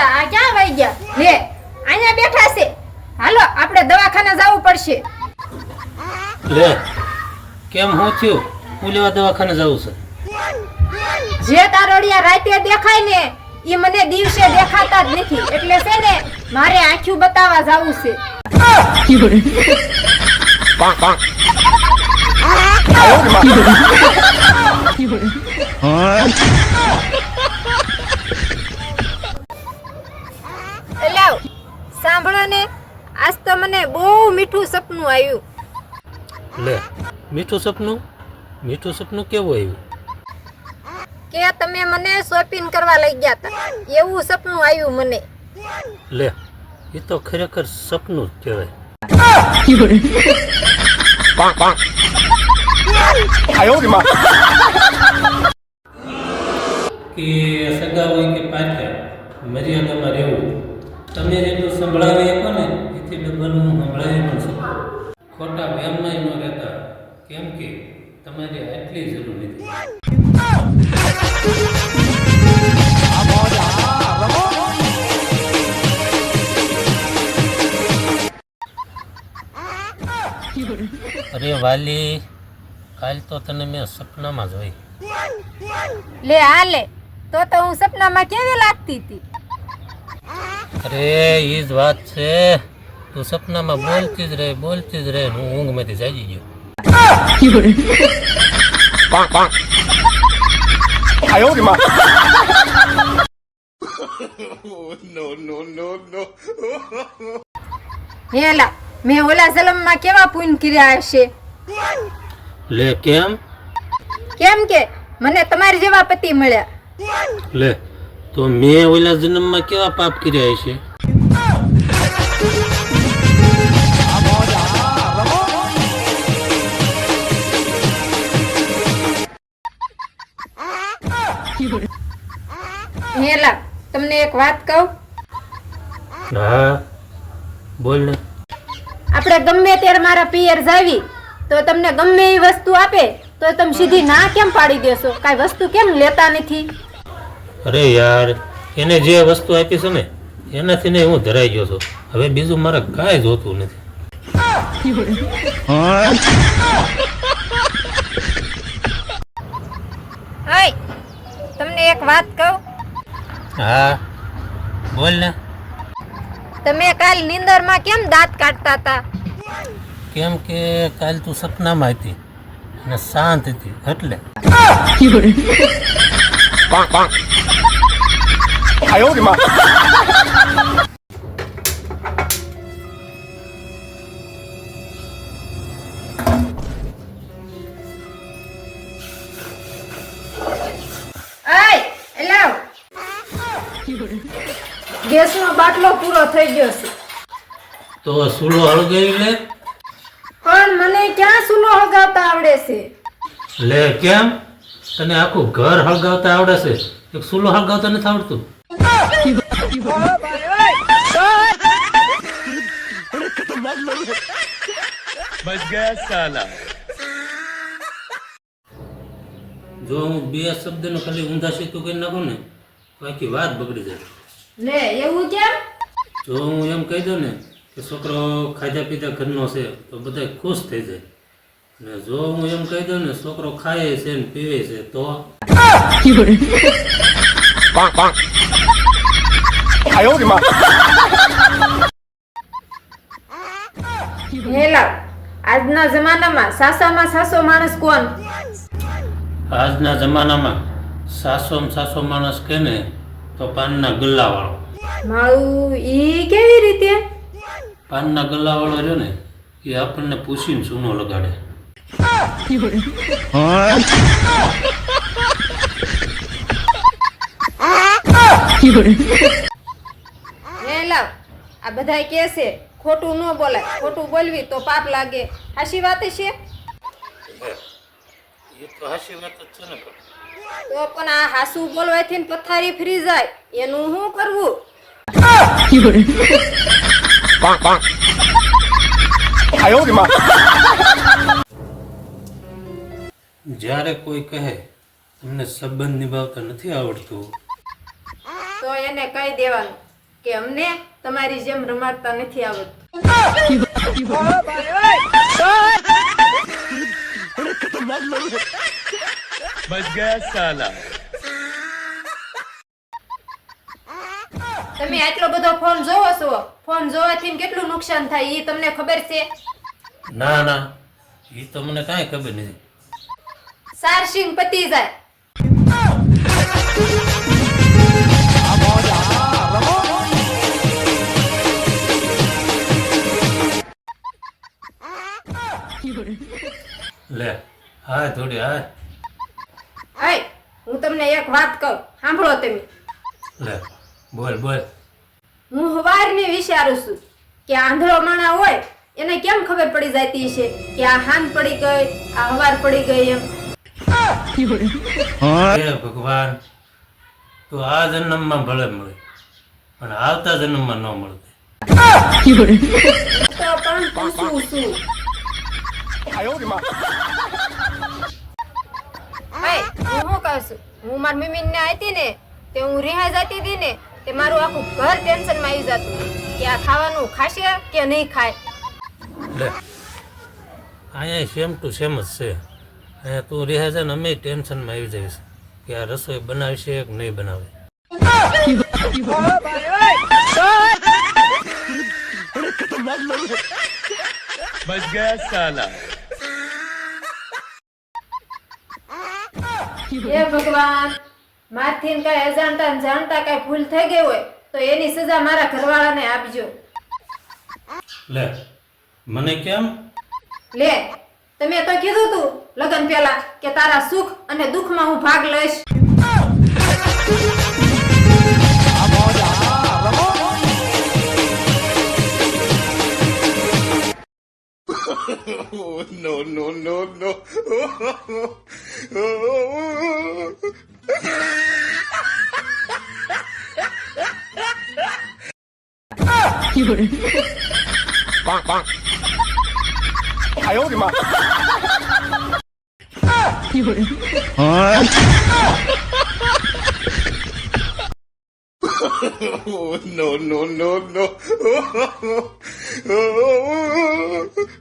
ગયા આ ક્યાં વહી ગયા? લે અહીંયા બેઠા છે. હાલો આપણે દવાખાને જવું પડશે. લે કેમ હું થયું? હું લેવા દવાખાને જવું છે? જે તારોડિયા રાતે દેખાય ને એ મને દિવસે દેખાતા જ નથી. એટલે છે ને મારે આંખ્યું બતાવવા જાવું છે. એટલે ને આજ તો મને બહુ મીઠું સપનું આવ્યું. લે મીઠું સપનું? મીઠું સપનું કેવું આવ્યું? કે તમે મને શોપિંગ કરવા લઈ ગયા હતા. એવું સપનું આવ્યું મને. લે એ તો ખરેખર સપનું જ કહેવાય. કે સગા હોય કે પાછળ મર્યાદામાં રહેવું. તમે જેટલું સંભળાવી શકો ને એથી ડબલ હું સંભળાવી પણ શકું ખોટા વ્યામમાં ન રહેતા કેમ કે તમારી આટલી જરૂર નથી. અરે વાલી કાલ તો તને મેં સપનામાં જોઈ. લે આ લે. તો તો હું સપનામાં કેવી લાગતી હતી? અરે એ જ વાત છે. તું સપનામાં બોલતી જ રહે બોલતી જ રહે હું ઊંઘમાંથી જાગી ગયો. હેલા મેં ઓલા જલમમાં કેવા પૂન કર્યા હશે? લે કેમ? કેમ કે મને તમારી જેવા પતિ મળ્યા. લે તો મેં ઓલા જન્મમાં કેવા પાપ કર્યા છે હેલા તમને એક વાત કહું? હા બોલ ને. આપણે ગમે ત્યારે મારા પિયર જાવી તો તમને ગમે એ વસ્તુ આપે તો તમે સીધી ના કેમ પાડી દેશો? કાંઈ વસ્તુ કેમ લેતા નથી? અરે યાર એને જે વસ્તુ આપી છે ને એનાથી ને હું ધરાઈ ગયો છું. હવે બીજું મારે કાંઈ જોતું નથી. તમને એક વાત કહું? હા. બોલ ને. તમે કાલ નીંદરમાં કેમ દાંત કાઢતા હતા? કેમ કે કાલ તું સપનામાં હતી અને શાંત હતી એટલે. આય ગેસનો બાટલો પૂરો થઈ ગયો છે. તો સુલો હળગાવી લે. પણ મને ક્યાં સુલો હળગાવતા આવડે છે? લે કેમ? તને આખું ઘર હળગાવતા આવડે છે. એક સુલો હળગાવતા નથી આવડતું. જો હું બે શબ્દનો ખાલી ઊંધા સેતુ કરી નાખું ને તો આખી વાત બગડી જાય. લે એવું કેમ? જો હું એમ કહી દઉં ને કે છોકરો ખાધા પીધા ઘરનો છે તો બધા ખુશ થઈ જાય. અને જો હું એમ કહી દઉં ને છોકરો ખાય છે ને પીવે છે તો? હેલા આજના જમાનામાં સાસામાં સાસો માણસ કોણ? આજના જમાનામાં સાસો ને સાસો માણસ કે ને તો પાનના ગલ્લાવાળો. મારું ઈ કેવી રીતે? પાનના ગલ્લાવાળો રહ્યો ને એ આપણને પૂછીને સૂનો લગાડે. હેલા આ બધા કે છે ખોટું ન બોલાય ખોટું બોલવી તો પાપ લાગે. હાશી વાત છે? એ તો હાસી વાત જ છે ને પણ. તો પણ આ હાસુ બોલવાથી પથારી ફરી જાય. એનું શું કરવું? જ્યારે કોઈ કહે તમને સંબંધ નિભાવતા નથી આવડતું. તો એને કહી દેવાનું કે અમને તમારી જેમ રમાડતા નથી આવડતું. બસ ગયા સાલા તમે આટલો બધો ફોન જોવો છો? ફોન જોવાથી કેટલું નુકસાન થાય એ તમને ખબર છે? ના ના. એ તો મને કાંઈ ખબર નથી. સારસિંગ પતી જાય. લે હા થોડી હા આય હું તમને એક વાત કહું. સાંભળો તમે. લે બોલ બોલ. હું હવારની વિચારું છું કે આંધળો માણા હોય એને કેમ ખબર પડી જતી છે કે આ હાન પડી ગઈ આ હવાર પડી ગઈ એમ. હે ભગવાન તો આ જન્મમાં ભલે મળે પણ આવતા જન્મમાં ન મળે. તો પણ પૂછું છું. કહશું હું મારી ને આવી ને તે હું રિહા જતી હતી ને તે મારું આખું ઘર ટેન્શનમાં આવી જતું. કે આ ખાવાનું ખાશે કે નહીં ખાય. લે અહીંયા સેમ ટુ સેમ જ છે. અહીંયા તું રિહા છે ને અમે ટેન્શનમાં આવી જઈશ કે આ રસોઈ બનાવશે કે નહીં બનાવે. બસ ગયા સાલા હે ભગવાન મારથી કઈ અજાણતા જાણતા કઈ ભૂલ થઈ ગઈ હોય તો એની સજા મારા ઘરવાળાને આપજો. લે મને કેમ? લે તમે તો કીધું તું લગન પહેલા કે તારા સુખ અને દુઃખમાં હું ભાગ લઈશ. no, no, no, no. Bonk, bonk. 哎呦我的妈！有人。啊！no, no, no, no.